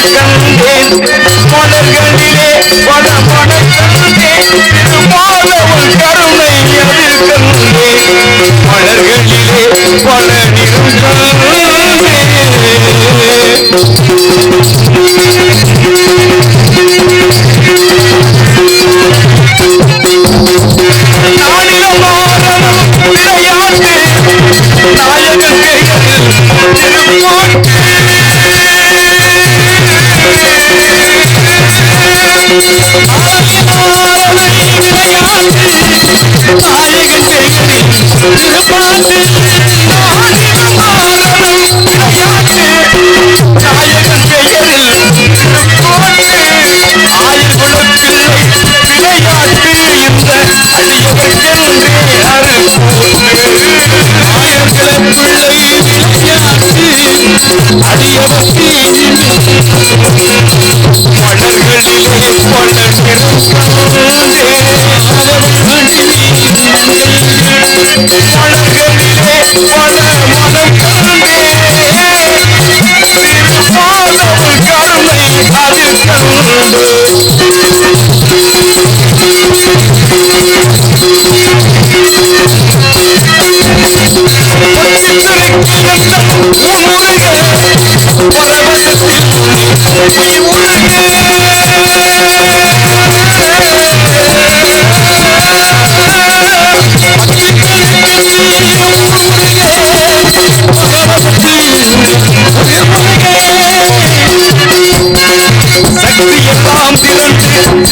Some ¡Vamos! சக்தியெல்லாம் திரண்டு சிவந்தருகே எங்கள் தந்தரிக்கே உங்கள்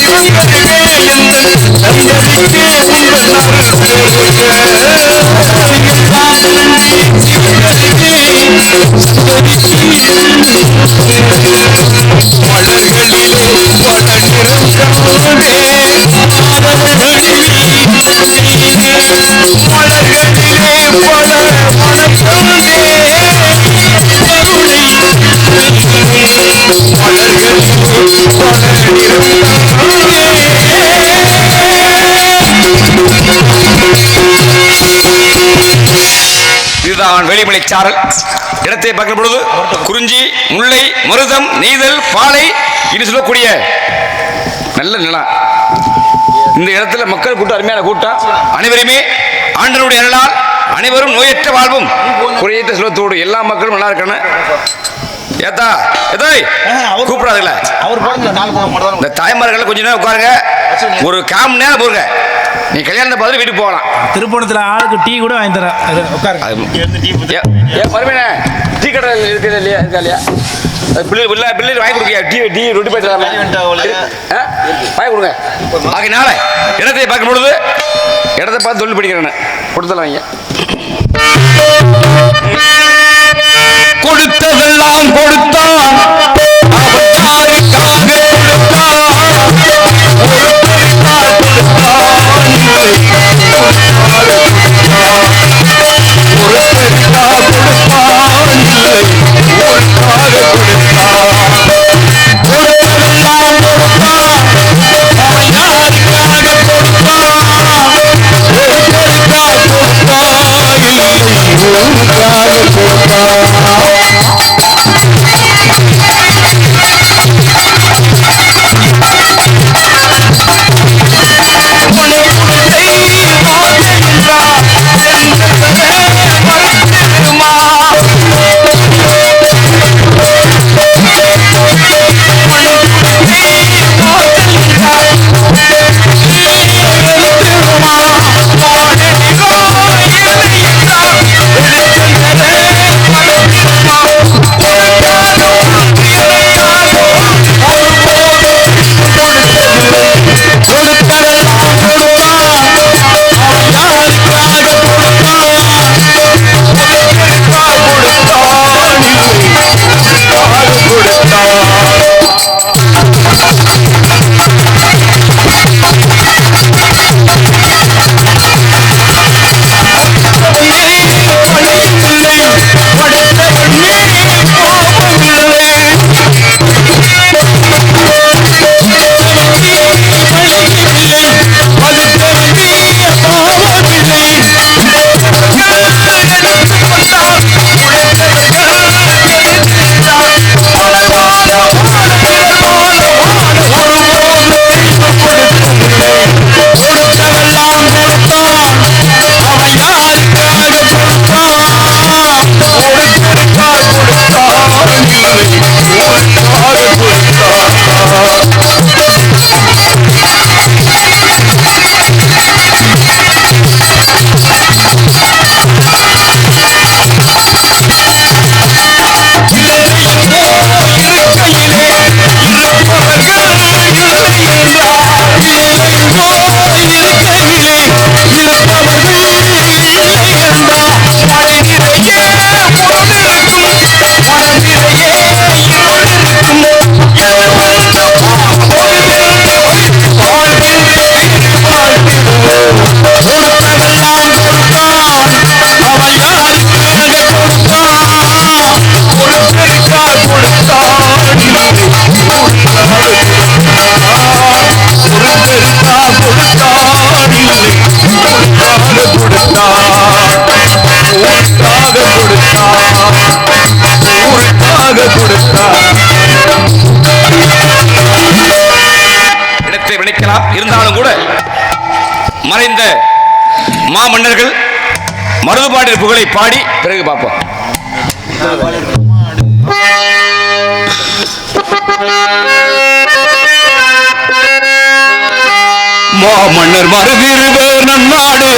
மலர்களிலே பல நிறம் கண்டே மலர்களிலே பல மனம் கண்டே கருணை மலர்களிலே பல நிறம் இதுதான் வெளிமலை சாரல். இடத்தை பார்க்கும் பொழுது குறிஞ்சி முல்லை மருதம் நெய்தல் பாலை இனி சொல்லக்கூடிய நல்ல நிலம் இந்த இடத்துல மக்கள் கூட்டம் அருமையான கூட்டம். அனைவருமே ஆண்டனுடைய அருளால் அனைவரும் நோயற்ற வாழ்வும். குறையற்ற செல்வத்தோடு எல்லா மக்களும் நல்லா இருக்கணும் ஏத்தா ஏதாய் கூப்பிடாதுல்ல அவர் போடுங்க. நாலு போட மட்டும் இந்த தாய்மார்கள் கொஞ்ச நேரம் உட்காருங்க. ஒரு கால் மணி நேரம் போருங்க நீ கல்யாணத்தை பார்த்து வீட்டுக்கு போகலாம். திருப்பணத்துல ஆளுக்கு டீ கூட வாங்கி தரேன். அது உட்காருங்க. அது ஏ பருமனே டீ கடை இருக்குது இல்லையா இருக்கா இல்லையா? பிள்ளை பிள்ளை பிள்ளை வாங்கி கொடுங்க டீ டீ ரொட்டி போய். ஆ? வாங்கி கொடுங்க. ஆகையினால இடத்தை பார்க்கும் பொழுது இடத்தை பார்த்து தொழில் படிக்கிறேன் கொடுத்தலாம் வாங்க எல்லாம் கொடுத்தான். அவன் யாருக்காக கொடுத்தான். பாடல் புகழை பாடி பிறகு பார்ப்போம். மாமன்னர் மருதிருவர் நன்னாடு.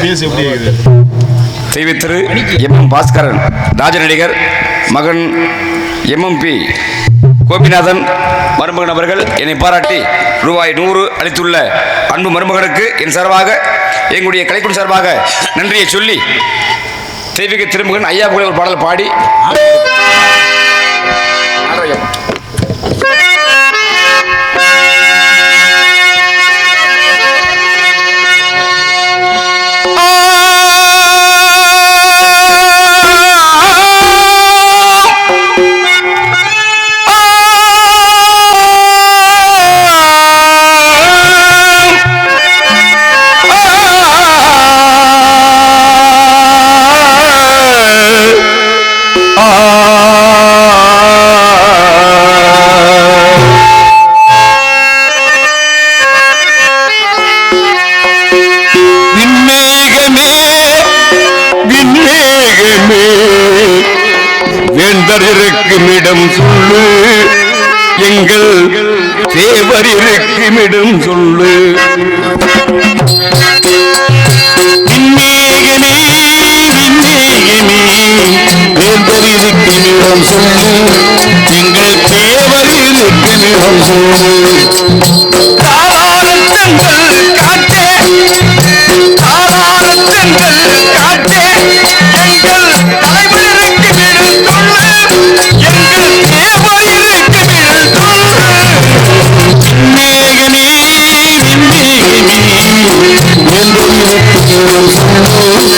பேசு எப்படி செய்வி திரு எம். எம் பாஸ்கரன் ராஜ நடிகர் மகன் எம்எம்பி கோபிநாதன் மருமகன் அவர்கள் என்னை பாராட்டி ரூபாய் நூறு அளித்துள்ள அன்பு மருமகனுக்கு என் சார்பாக எங்களுடைய கலைக்குழு சார்பாக நன்றியை சொல்லி தெய்வீக திருமகன் ஐயா கூட ஒரு பாடல் பாடி. நிறம் சொல்லு. எங்கள் தேவர் இருக்கு நிறம் சொல்லு. தாராளத்தங்கள் காட்டே தாராளத்தங்கள் காட்டே எங்கள் தலைவருக்கு நிறம் சொல்லு. எங்கள் தேவர் இருக்கு நிறம் சொல்லு. மேகனே மேகனே என்றும் இருக்கு நிறம் சொல்லு.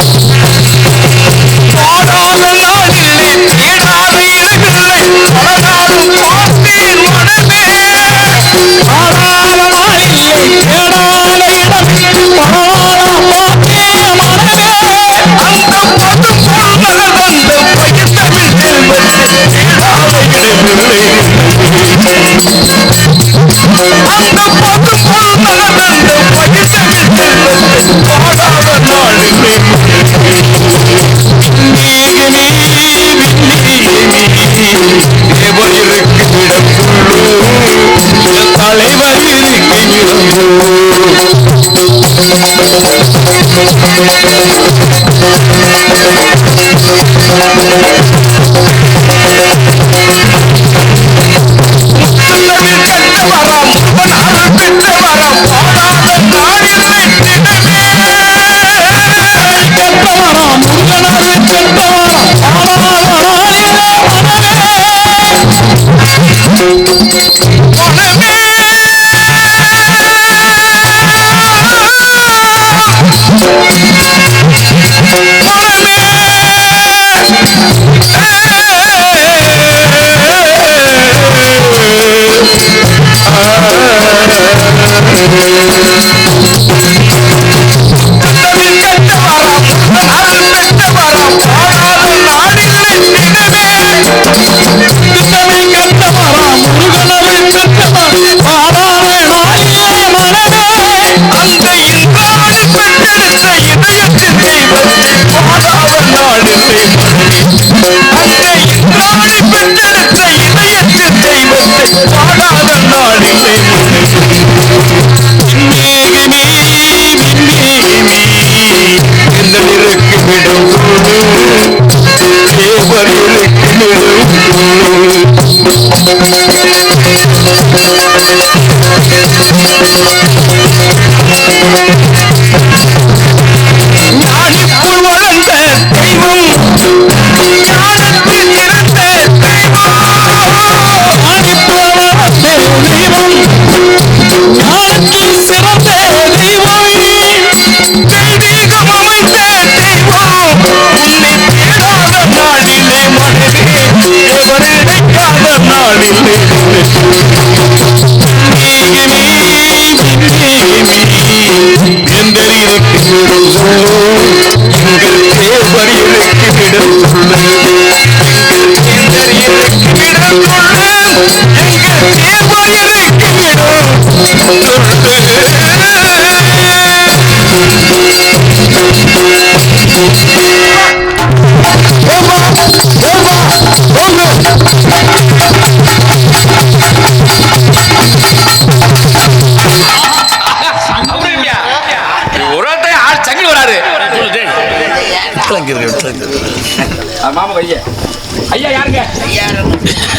மனமே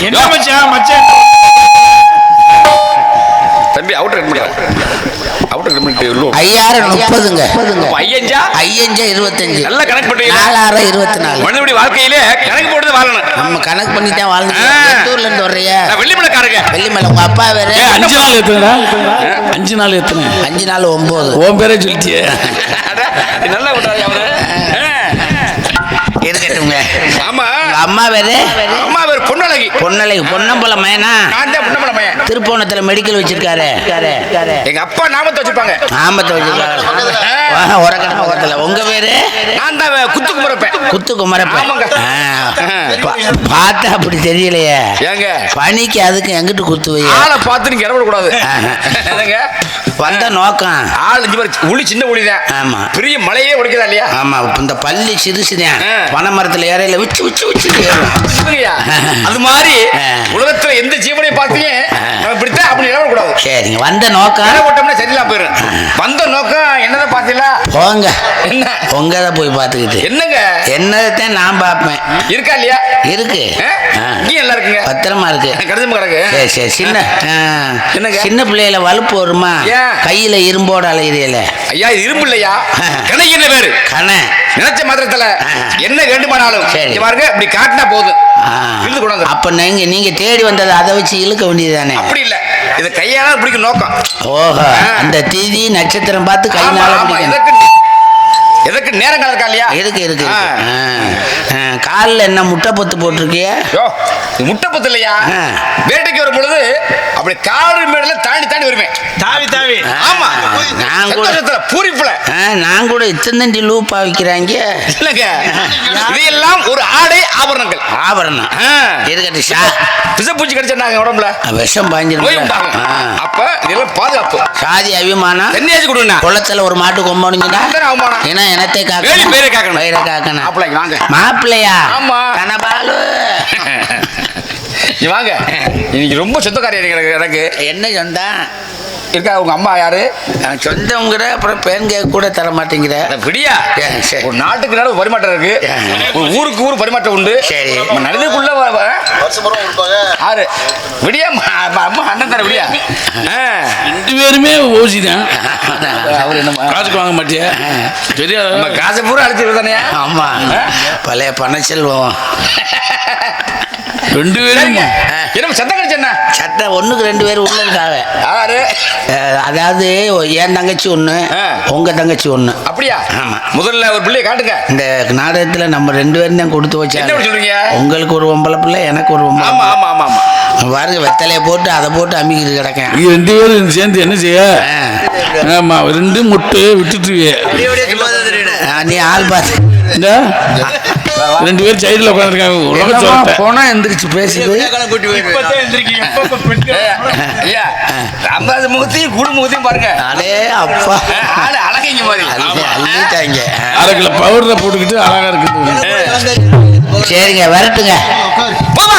என்ன மச்சான் மச்சான்? தம்பி அவுட் ரெண்டு அவுட் ரெண்டு ஐயாயிரம் முப்பதுங்க. ஐயஞ்சா? ஐயஞ்சா இருபத்தஞ்சு. நல்லா கணக்கு பண்ணுறீங்க நாலாயிரம் நாலு மனிதனுடைய வாழ்க்கையிலே கணக்கு போட்டு வாழணும். கணக்கு பண்ணி தான் டூர்ல இருந்து வர்றியா வெள்ளிமலைக்காரங்க. வெள்ளிமலை உங்க அப்பா வேற. அஞ்சு நாள் எத்தனை? அஞ்சு நாள் எத்தனை? அஞ்சு நாள் ஒன்பது உன் பேரே பேசுமே மெடிக்கல் வச்சிருக்காரு. எங்க வச்சிருப்பாங்க. நாமத்தை உங்க பார்த்தா அப்படி தெரியலையே. பனிக்கு அதுக்கு எங்கிட்டு குத்து ஆளை பார்த்து நீங்க வந்த நோக்கம். ஆள் இங்க சின்ன உளி ஆமா. பெரிய மலையே உடைக்கிறா இல்லையா? ஆமா இந்த பள்ளி சிறுசுதான். பனை மரத்துல பனைமரத்துல ஏறையில விச்சு விச்சு விச்சு? அது மாதிரி. உலகத்துல எந்த ஜீவனையும் பார்த்தீங்க இப்படித்தான் அப்படி கூடாது சரிங்க வந்த நோக்கம் போட்டோம்னா சரியில்லாம போயிரும். வந்த நோக்கம் என்னதான் பாத்தீங்களா போங்க. என்ன? உங்க தான் போய் பார்த்துக்கிட்டு. என்னங்க? என்னதான் நான் பார்ப்பேன். இருக்கா இல்லையா? இருக்கு. இங்கேயும் எல்லாம் இருக்குங்க. பத்திரமா இருக்கு. கடிதம் கிடக்கு. சரி சரி சின்ன. என்னங்க? சின்ன பிள்ளையில வலுப்பு வருமா? கையில இரும்போட அலையிறியல ஐயா இது இரும்பு இல்லையா. கணக்கு என்ன பேரு? கணை நினைச்ச மாத்திரத்துல. என்ன வேண்டுமானாலும். பாருங்க இப்படி காட்டினா போதும். இழுத்து கொண்டாந்து. அப்ப நீங்க நீங்க தேடி வந்ததை அதை வச்சு இழுக்க வேண்டியதுதானே? அப்படி இல்ல. இது கையால பிடிக்கும் நோக்கம். ஓஹோ. அந்த தீதி நட்சத்திரம் பார்த்து ஆமா, கைனால எதற்கு நேரம் இருக்கா இல்லையா? இருக்கு இருக்கு. காலில் என்ன முட்டை பொத்து போட்டிருக்கிய? முட்டை பத்து இல்லையா? ஆ. வேட்டைக்கு வரும் பொழுது அப்படி காடு மேடல தாண்டி தாண்டி வருவேன். தாவி தாவி. ஆமா நான் கூட பூரிப்புல. நான் கூட இத்தந்தண்டி லூப்பா விற்கிறாங்க இல்லங்க. இதையெல்லாம் ஒரு ஆடை ஆபரணங்கள். ஆபரணம். ஆ. இருக்கட்டும் ஷா? விஷப்பூச்சி கடிச்சிருந்தாங்க உடம்புல. விஷம் உண்டாகும் அப்ப இதெல்லாம் பாதுகாப்பு. சாதி அபிமானம். தண்ணியாச்சு கொடுங்க குளத்துல ஒரு மாட்டு அவமானம். ஏன்னா இனத்தை வேலி காக்கணும் பேரை காக்கணும். பயிரை காக்கணும். மாப்பிள்ளைக்கு வாங்க. மாப்பிள்ளையா? ஆமா. கனபாலு. வாங்க. இன்னைக்கு ரொம்ப சொந்தக்காரி எனக்கு. எனக்கு என்ன சொந்தம் இருக்கா? உங்க அம்மா யாரு? சொந்தங்கிற அப்புறம் பேன் கூட தர மாட்டேங்கிற. விடியா. ஒரு நாட்டுக்கு நாடு பரிமாற்றம் இருக்கு. ஒரு ஊருக்கு ஊர் பரிமாற்றம் உண்டு. சரி. நம்ம வ- ஆறு விடியா அம்மா அண்ணன் தர விடியா? ஆ. ரெண்டு பேருமே ஓசி தான். அவர் என்னம்மா? காசுக்கு வாங்க மாட்டியா? நம்ம தெரியாது? காசை பூரா அழைச்சிட்டு தானே ஆமா. பழைய பணச்செல்வம் ரெண்டு பேரும்? என்ன சத்தம் கிடைச்சா சட்டை ஒண்ணுக்கு ரெண்டு பேரும் உள்ள இருக்காங்க யாரு? அஹ், அதாவது என் தங்கச்சி ஆ. உங்க தங்கச்சி ஒண்ணு. அப்படியா? ஆமா. முதல்ல ஒரு பிள்ளைய காட்டுங்க. இந்த நாடகத்துல நம்ம ரெண்டு பேரும் தான் கொடுத்து அப்படி சொல்றீங்க? உங்களுக்கு ஒரு ஒம்பளை பிள்ளை எனக்கு ஒரு ஒம்பளை ஆமா ஆமா ஆமா ஆமா. பாருங்க வெத்தலையை போட்டு அதை போட்டு அமிக்கிட்டு கிடக்கேன். ரெண்டு பேரும் சேர்ந்து என்ன செய்ய? ஆ. ஆமா ரெண்டு முட்டு விட்டுட்டுருவிய ஆ, நீ ஆள் பார்த்து. ரெண்டு பேரும் சைடுல உட்காந்துருக்காங்க உலக என்னம்மா, சொல்லிட்டேன் போனா எந்திரிச்சு பேசுது ஐம்பது முகத்தையும் குடு முகத்தையும் பாருங்க. அடே அப்பா. ஆளு அழகைங்க மாதிரி. அள்ளி- அள்ளிட்டாங்க. அரை கிலோ பவுடரை போட்டுக்கிட்டு அழகா இருக்குது சரிங்க வரட்டுங்க. போமா.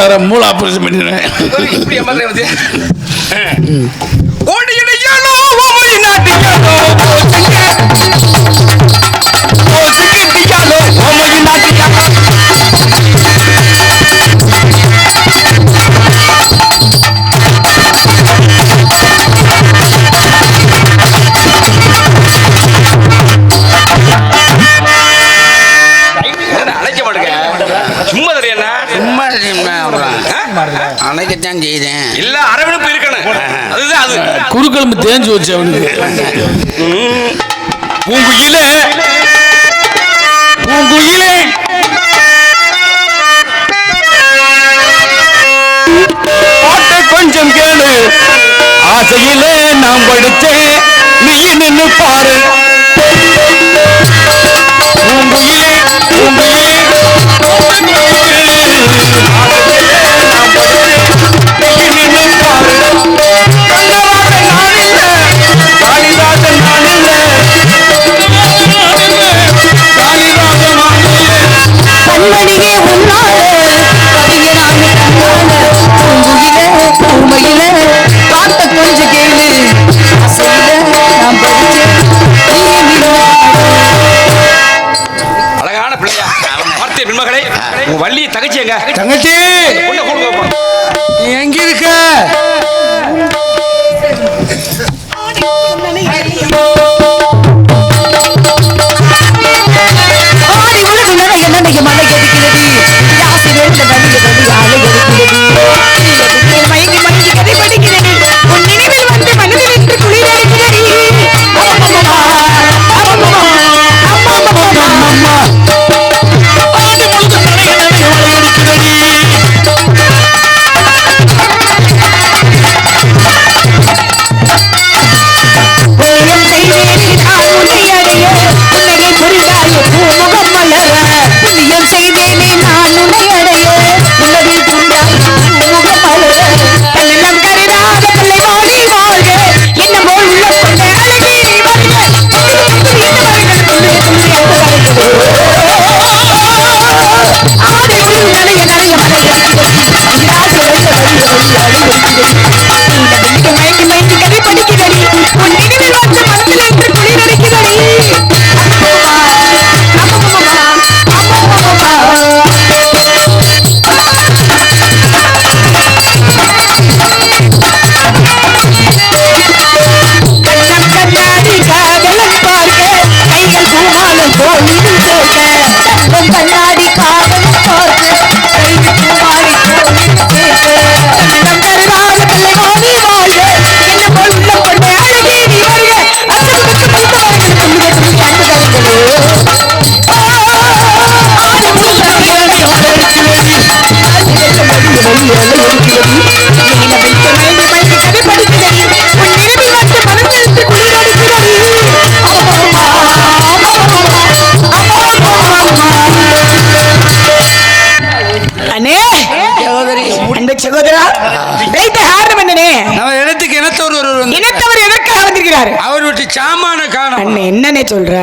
வேற மூளை ஆபரேஷன் பண்ணிடுவேன் தேஞ்சு வச்சு அவனுக்கு பூங்குயிலே பூங்குயிலே கொஞ்சம் கேளு ஆசையிலே நான் படிச்சேன் நீ நின்னு பாரு பூங்குயிலே பூங்குயிலே தகச்சி எங்க? தங்கச்சி! எங்க இருக்க? சாமான காணும். அண்ணே என்னனே சொல்ற?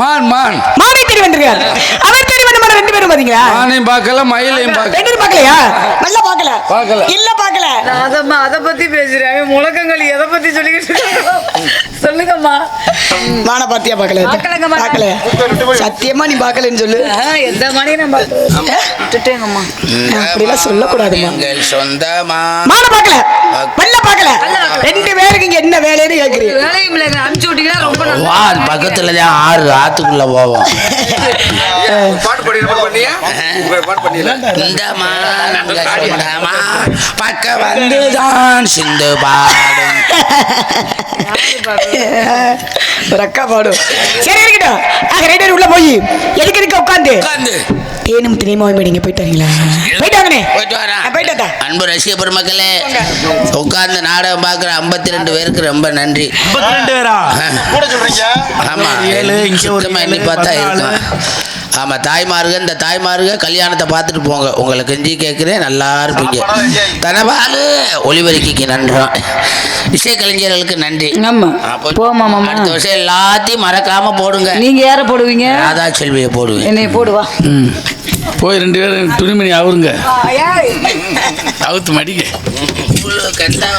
மான் மான். மானை தேடி வந்திருக்கார். அவர் தேடி வந்த மாதிரி ரெண்டு பேரும் பாத்தீங்களா? மானையும் பார்க்கல மயிலையும் பார்க்கல. ரெண்டு பார்க்கலையா? நல்லா பார்க்கல. பார்க்கல. இல்ல பார்க்கல. அதம்மா அதை பத்தி பேசுறேன். முழக்கங்கள் எதை பத்தி சொல்லிக்கிட்டு இருக்காங்க? சொல்லுங்கம்மா. மானை பாத்தியா மானை. பார்க்கல. சத்தியமா நீ பார்க்கலன்னு சொல்லு. எந்த மணி நம்ம விட்டுட்டேங்கம்மா. அப்படிலாம் சொல்லக்கூடாதுமா எங்கள் சொந்தமா. மானை பார்க்கல. பல்ல பார்க்கல. ரெண்டு பேருக்கு இங்க என்ன வேலைன்னு கேக்குறீங்க? வேலையும் இல்லைங்க. அனுப்பிச்சு விட்டீங்கன்னா ரொம்ப நல்லா வா பக்கத்துல தான் ஆறு ஆத்துக்குள்ள போவோம். பாட்டு பாடி பண்ணியா? பாட்டு இந்தமா பக்க வந்துதான் சிந்து பாடும் ஒரு அக்கா பாடும் சரி இருக்கட்டும். ரெண்டு பேரும் உள்ள போய் எதுக்கு எதுக்கு உட்காந்து? தேனும் தினைமாவும் நீங்க போயிட்டு வரீங்களா? போயிட்டு போயிட்டு. அன்பு ரசிக பெருமக்களே உட்கார்ந்து நாடகம் பார்க்குற ஐம்பத்தி ரெண்டு பேருக்கு ரொம்ப நன்றி. முப்பத்தி ரெண்டு பேரா? கூட சொல்றீங்க? ஆமா ஏழு, எண்ணி பார்த்தா. இருக்கும்? ஆமா தாய்மார்க இந்த தாய்மார்க கல்யாணத்தை பார்த்துட்டு போங்க. உங்களை கெஞ்சி கேட்குறேன் நல்லா இருப்பீங்க. தனபாலு ஒளிபரிக்கைக்கு நன்றோம் இசைக்கலைஞர்களுக்கு நன்றி. ஆமா. ஆ, போய்- போமா மாமா. அடுத்த வருஷம் எல்லாத்தையும் மறக்காம போடுங்க. நீங்க யார போடுவீங்க? ராதா செல்வியை போடுவேன். என்னைய போடுவா ம். போய் ரெண்டு பேரும் துணிமணி அவருங்க. அவுத்து கண்டா